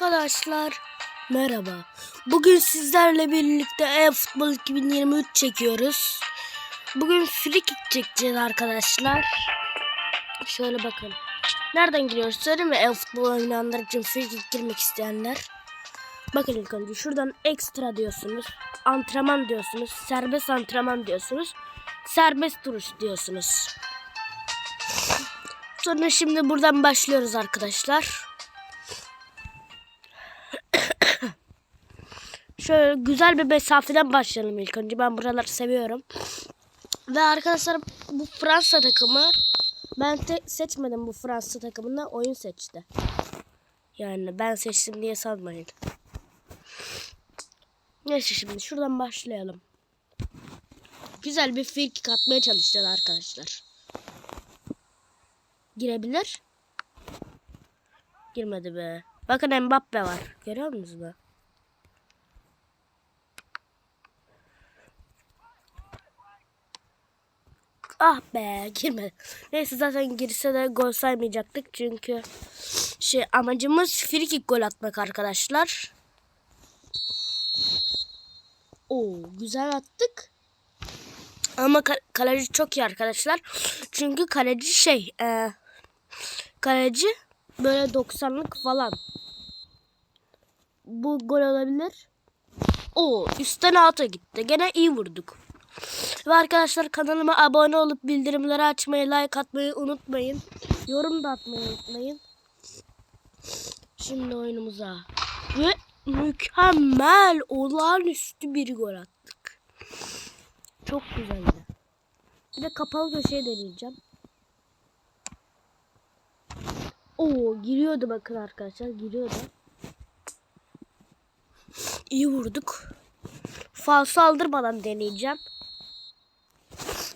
Arkadaşlar merhaba. Bugün sizlerle birlikte e-futbol 2023 çekiyoruz. Bugün free kick çekeceğiz arkadaşlar. Şöyle bakın. Nereden giriyoruz söyleyeyim mi? E-futbol oynayanlar için free kick girmek isteyenler. Bakın ilk önce şuradan ekstra diyorsunuz. Antrenman diyorsunuz. Serbest antrenman diyorsunuz. Serbest duruş diyorsunuz. Sonra şimdi buradan başlıyoruz arkadaşlar. Şöyle güzel bir mesafeden başlayalım ilk önce. Ben buraları seviyorum. Ve arkadaşlar bu Fransa takımı ben seçmedim bu Fransa takımında oyun seçti. Yani ben seçtim diye sanmayın. Neyse şimdi şuradan başlayalım. Güzel bir free kick atmaya çalışacağız arkadaşlar. Girebilir. Girmedi be. Bakın Mbappe var. Görüyor musunuz? Ah be girmedi. Neyse zaten girse de gol saymayacaktık çünkü şey amacımız free kick gol atmak arkadaşlar. Oo güzel attık. Ama ka- kaleci çok iyi arkadaşlar. Çünkü kaleci şey e, kaleci böyle 90'lık falan. Bu gol olabilir. Oo üstten alta gitti. Gene iyi vurduk. Ve arkadaşlar kanalıma abone olup bildirimleri açmayı, like atmayı unutmayın. Yorum da atmayı unutmayın. Şimdi oyunumuza. Ve mükemmel olağanüstü bir gol attık. Çok güzeldi. Bir de kapalı köşeye deneyeceğim. Oo giriyordu bakın arkadaşlar giriyordu. İyi vurduk. Falso aldırmadan deneyeceğim.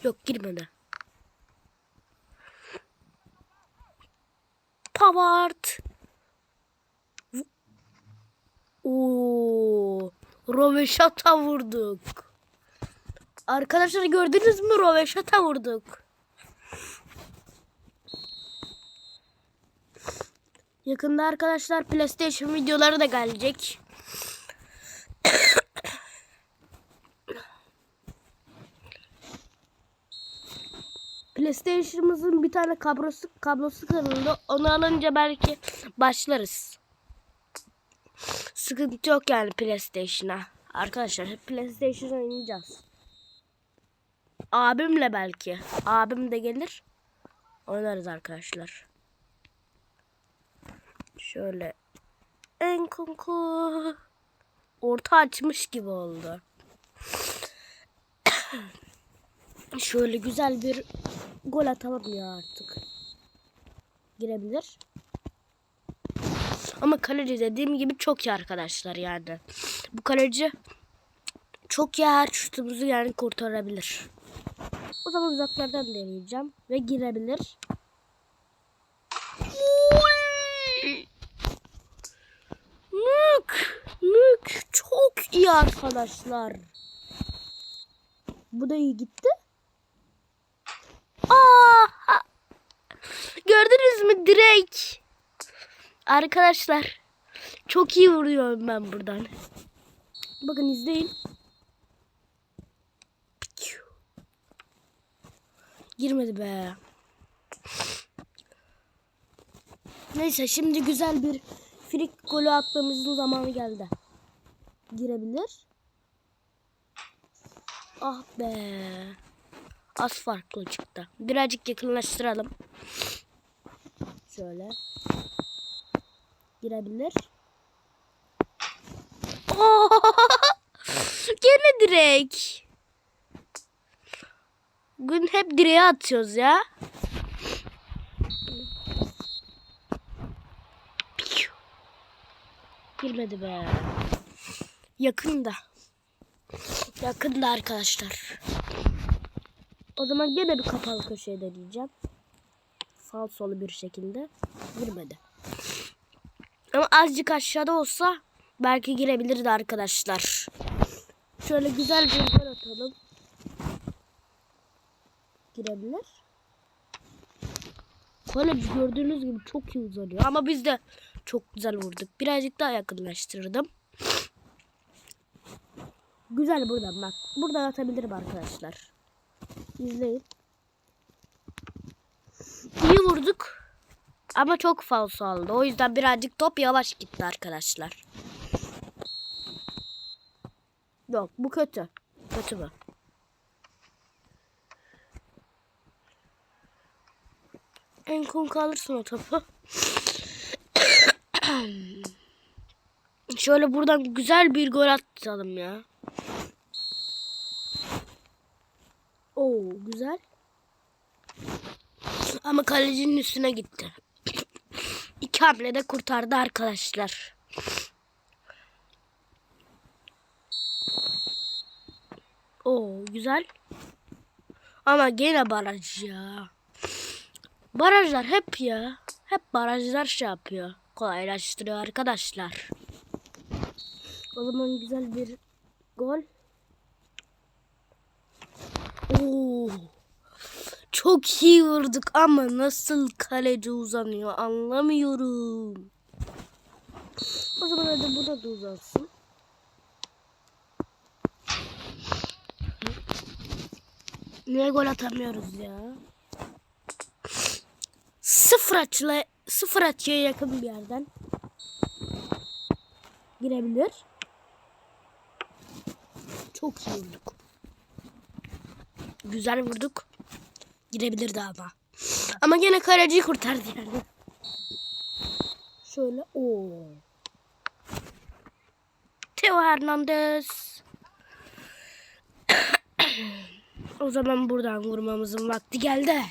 Yok girmedi. Pavard. Oo, Roveşata vurduk. Arkadaşlar gördünüz mü Roveşata vurduk. Yakında arkadaşlar PlayStation videoları da gelecek. PlayStation'ımızın bir tane kablosu kablosu kırıldı. Onu alınca belki başlarız. Sıkıntı yok yani PlayStation'a. Arkadaşlar hep PlayStation oynayacağız. Abimle belki. Abim de gelir. Oynarız arkadaşlar. Şöyle. En konku. Orta açmış gibi oldu. Şöyle güzel bir gol atalım ya artık. Girebilir. Ama kaleci dediğim gibi çok iyi arkadaşlar yani. Bu kaleci çok iyi her şutumuzu yani kurtarabilir. O zaman uzaklardan deneyeceğim ve girebilir. Mük, mük çok iyi arkadaşlar. Bu da iyi gitti. Aa! Gördünüz mü direkt? Arkadaşlar çok iyi vuruyorum ben buradan. Bakın izleyin. Girmedi be. Neyse şimdi güzel bir frik golü atmamızın zamanı geldi. Girebilir. Ah be. Az farklı çıktı. Birazcık yakınlaştıralım. Şöyle. Girebilir. Oo! Gene direkt. Bugün hep direğe atıyoruz ya. Girmedi be. Yakında. Yakında arkadaşlar. O zaman gene bir kapalı köşeye deneyeceğim. Falsolu bir şekilde. Girmedi. Ama azıcık aşağıda olsa belki girebilirdi arkadaşlar. Şöyle güzel bir gol atalım. Girebilir. Kaleci gördüğünüz gibi çok iyi uzanıyor. Ama biz de Çok güzel vurduk. Birazcık daha yakınlaştırdım. Güzel buradan bak. Buradan atabilirim arkadaşlar. İzleyin. İyi vurduk. Ama çok falso oldu. O yüzden birazcık top yavaş gitti arkadaşlar. Yok bu kötü. Kötü bu. En kon kalırsın o topu. Şöyle buradan güzel bir gol atalım ya. Oo güzel. Ama kalecinin üstüne gitti. İki hamlede kurtardı arkadaşlar. Oo güzel. Ama gene baraj ya. Barajlar hep ya. Hep barajlar şey yapıyor. Kolaylaştırıyor arkadaşlar. O zaman güzel bir gol. Oo. Çok iyi vurduk ama nasıl kaleci uzanıyor anlamıyorum. O zaman hadi burada da uzansın. Niye gol atamıyoruz ya? Sıfır açıyla sıfır açıya yakın bir yerden girebilir. Çok iyi vurduk. Güzel vurduk. Girebilirdi ama. Ama gene kaleciyi kurtardı yani. Şöyle o. Teo Hernandez. o zaman buradan vurmamızın vakti geldi.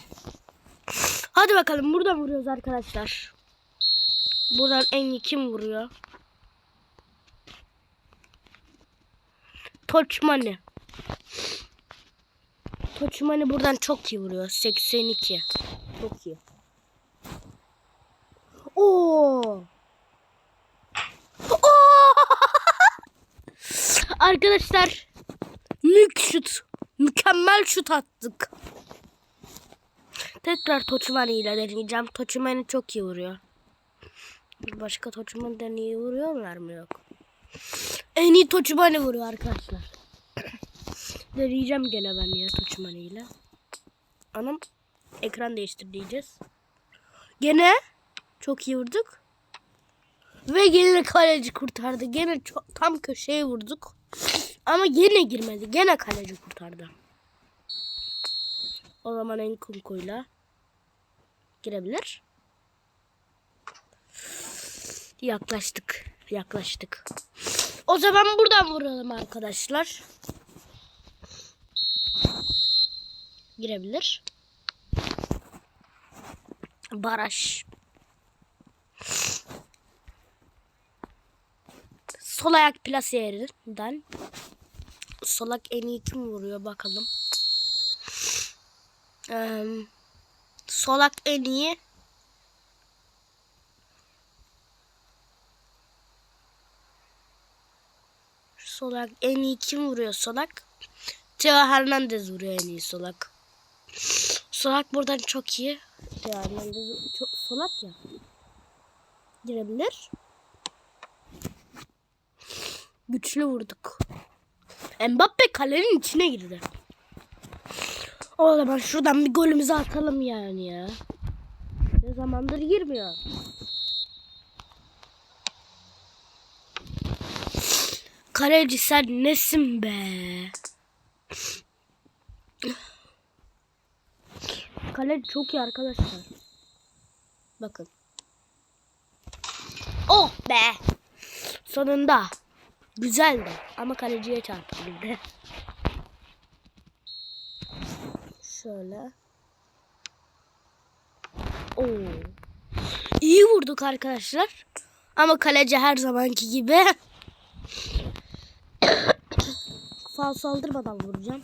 Hadi bakalım buradan vuruyoruz arkadaşlar. Buradan en iyi kim vuruyor? Toçmani. Toçmani buradan çok iyi vuruyor. 82. Çok iyi. Oo. Oo! Arkadaşlar mük şut. Mükemmel şut attık. Tekrar Toçmani ile deneyeceğim. Toçmani çok iyi vuruyor. Başka Toçmani'den iyi vuruyorlar mı yok? En iyi Toçmani vuruyor arkadaşlar. Deneyeceğim gene ben ya Toçmani ile. Anam ekran değiştir diyeceğiz. Gene çok iyi vurduk. Ve gene kaleci kurtardı. Gene çok, tam köşeye vurduk. Ama gene girmedi. Gene kaleci kurtardı. O zaman Enkunku'yla girebilir. Yaklaştık. Yaklaştık. O zaman buradan vuralım arkadaşlar. Girebilir. Baraj. Sol ayak plase yerinden. Sol ayak en iyi kim vuruyor bakalım. Solak en iyi. Solak en iyi kim vuruyor solak? Teo Hernandez vuruyor en iyi solak. Solak buradan çok iyi. Teo Hernandez çok solak ya. Girebilir. Güçlü vurduk. Mbappe kalenin içine girdi. O zaman şuradan bir golümüzü atalım yani ya. Ne zamandır girmiyor. Kaleci sen nesin be? Kaleci çok iyi arkadaşlar. Bakın. Oh be. Sonunda. Güzeldi ama kaleciye çarpabildi. Şöyle. Oo. İyi vurduk arkadaşlar. Ama kaleci her zamanki gibi. Fal saldırmadan vuracağım.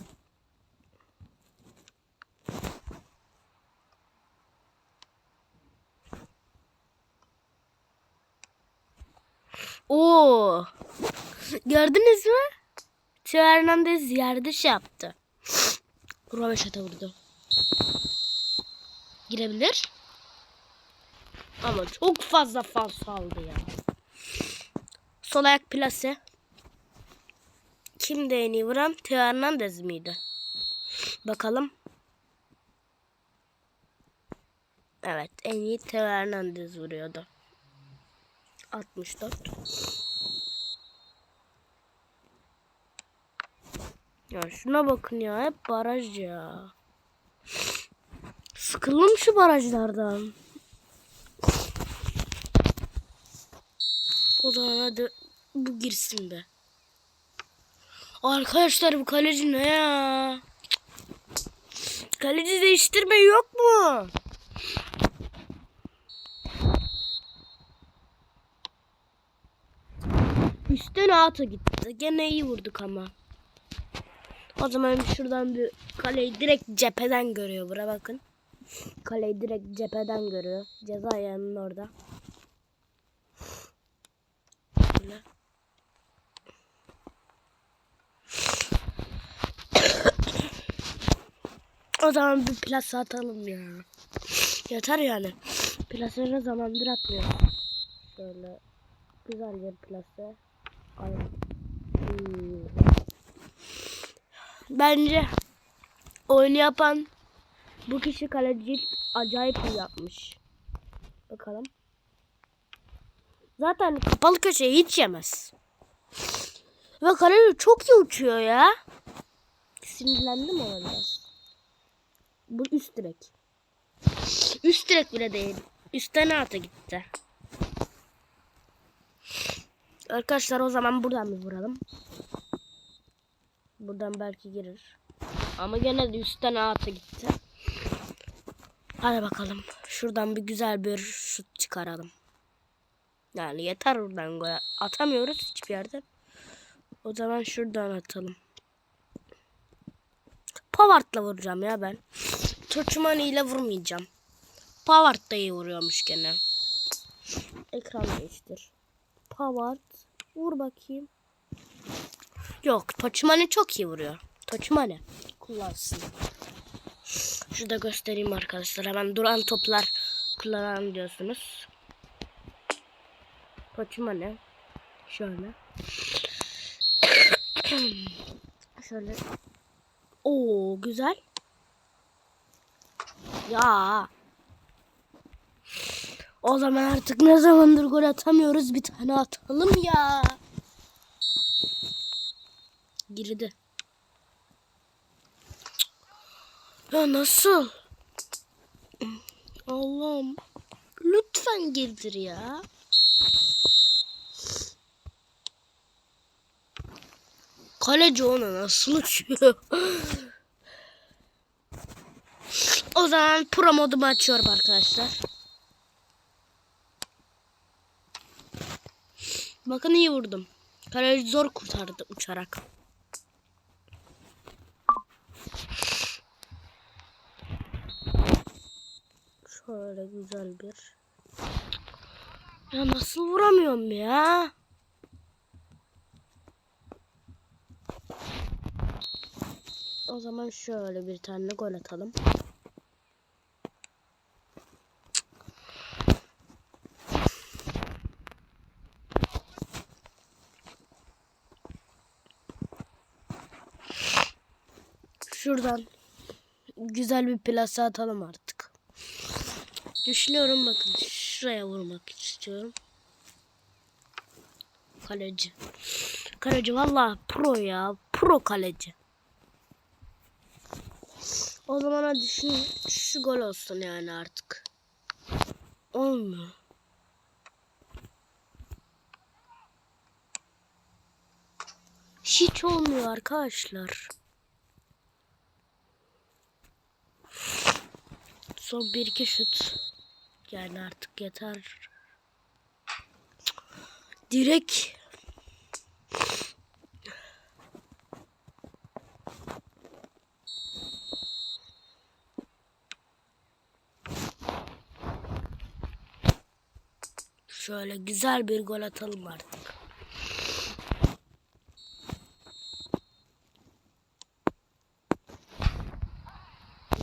Oo. Gördünüz mü? Teo Hernandez yerde şey yaptı. Röveşata vurdu. Girebilir. Ama çok fazla fal saldı ya. Sol ayak plase. Kim de en iyi vuran? Teo Hernandez miydi? Bakalım. Evet en iyi Teo Hernandez vuruyordu. 64. Ya şuna bakın ya hep baraj ya. Sıkıldım şu barajlardan. O zaman hadi bu girsin be. Arkadaşlar bu kaleci ne ya? Kaleci değiştirme yok mu? Üstten ata gitti. Gene iyi vurduk ama. O zaman şuradan bir kaleyi direkt cepheden görüyor. Bura bakın. Kaleyi direkt cepheden görüyor. Ceza yanının orada. Şöyle. O zaman bir plase atalım ya. Yeter yani. Plase ne zamandır atmıyor. Şöyle güzel bir plase. Ay. Hmm. Bence oyunu yapan bu kişi kaleci acayip iyi yapmış. Bakalım. Zaten kapalı köşeyi hiç yemez. Ve kaleci çok iyi uçuyor ya. Sinirlendim ona biraz. Bu üst direk. Üst direk bile değil. Üstten ata gitti. Arkadaşlar o zaman buradan bir vuralım. Buradan belki girer. Ama gene de üstten ata gitti. Hadi bakalım. Şuradan bir güzel bir şut çıkaralım. Yani yeter buradan gol. Atamıyoruz hiçbir yerden. O zaman şuradan atalım. Pavard'la vuracağım ya ben. Toçmani ile vurmayacağım. Pavard da iyi vuruyormuş gene. Ekran değiştir. Pavard. Vur bakayım. Yok Toçmani çok iyi vuruyor. Toçmani kullansın. Şurada göstereyim arkadaşlar. Hemen duran toplar kullanan diyorsunuz. Toçmani. Şöyle. Şöyle. Oo güzel. Ya. O zaman artık ne zamandır gol atamıyoruz bir tane atalım ya. Girdi. Ya nasıl? Allah'ım. Lütfen girdir ya. Kaleci ona nasıl uçuyor? o zaman pro modumu açıyorum arkadaşlar. Bakın iyi vurdum. Kaleci zor kurtardı uçarak. Şöyle güzel bir. Ya nasıl vuramıyorum ya? O zaman şöyle bir tane gol atalım. Şuradan güzel bir plase atalım artık. Düşünüyorum bakın şuraya vurmak istiyorum. Kaleci. Kaleci valla pro ya. Pro kaleci. O zaman hadi şu, şu gol olsun yani artık. Olmuyor. Hiç olmuyor arkadaşlar. Son bir iki şut. Yani artık yeter. Direkt Şöyle güzel bir gol atalım artık.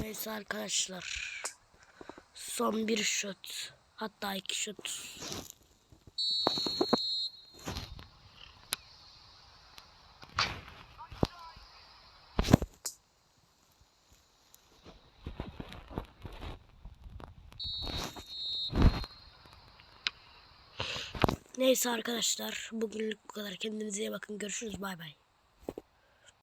Neyse arkadaşlar. Son bir şut. Hatta iki şut. Neyse arkadaşlar bugünlük bu kadar. Kendinize iyi bakın. Görüşürüz. Bay bay.